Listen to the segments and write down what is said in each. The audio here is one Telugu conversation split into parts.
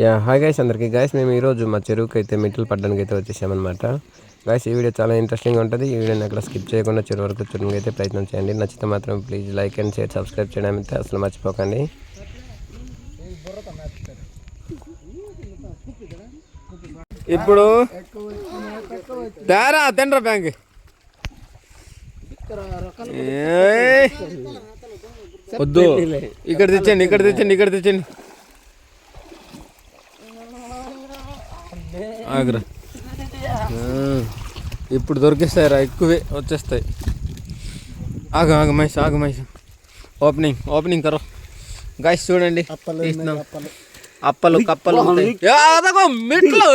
యా హాయ్ గైస్ అందరికీ. గైస్ మేము ఈరోజు మా చెరువుకి అయితే మెట్లు పడ్డానికి అయితే వచ్చేసామన్నమాట. గైస్ ఈ వీడియో చాలా ఇంట్రెస్టింగ్గా ఉంటుంది. ఈ వీడియోని అక్కడ స్కిప్ చేయకుండా చెరువు వరకు చూడడానికి అయితే ప్రయత్నం చేయండి. నచ్చితే మాత్రం please like and share subscribe చేయడం అయితే అసలు మర్చిపోకండి. ఇప్పుడు తేరా తిండ్రా బ్యాంక్ వద్దు. ఇక్కడ తెచ్చండి ఇక్కడ తెచ్చండి ఇక్కడ తెచ్చండి ఆగ్రా. ఇప్పుడు దొరికిస్తాయిరా ఎక్కువే వచ్చేస్తాయి. ఆగు ఆగు మహేష్ ఆగు మహేష్. ఓపెనింగ్ ఓపెనింగ్ కరో గాయస్ చూడండి. తీస్తున్నాం. అప్పలు. కప్పలు మెట్లు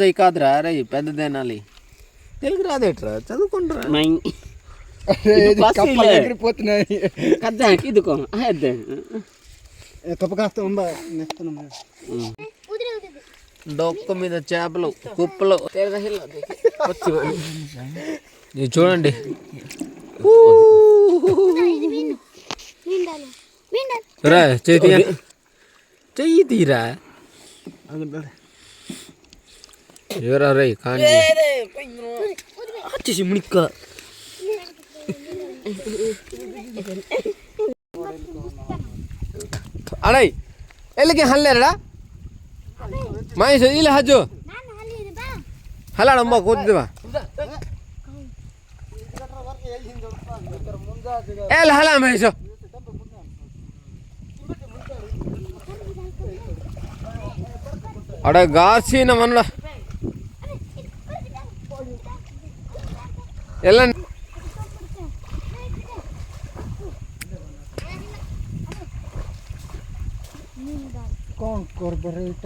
జై కాదురా రే పెద్ద దేనాలి తెలుగు రాదేట్రా చదువుకుంటారా? ఎగిరిపోతున్నాయి. కద్దా ఇదిగో అదే. కప్ప కాస్త ఉందా? డొక్క మీద చేపలు కుప్పలు. చూడండి. రా చేతి చెయ్యి తీరా? ఎవరా రై కానీ. మునిక్క. అడై ఎల్లకి హల్లేరడా? ಮಹೇಶ್ ಇಲ್ಲ ಹಜ್ಜು ಹಲ್ಲಾಡಂಬ ಕೂತಿದ್ವ ಎಲ್ಲಿ ಹಲ ಮಹೇಶ್ ಅಡ ಗಾಸಿ ನಮ್ಮನ್ನ ಎಲ್ಲ कौन कॉर्पोरेट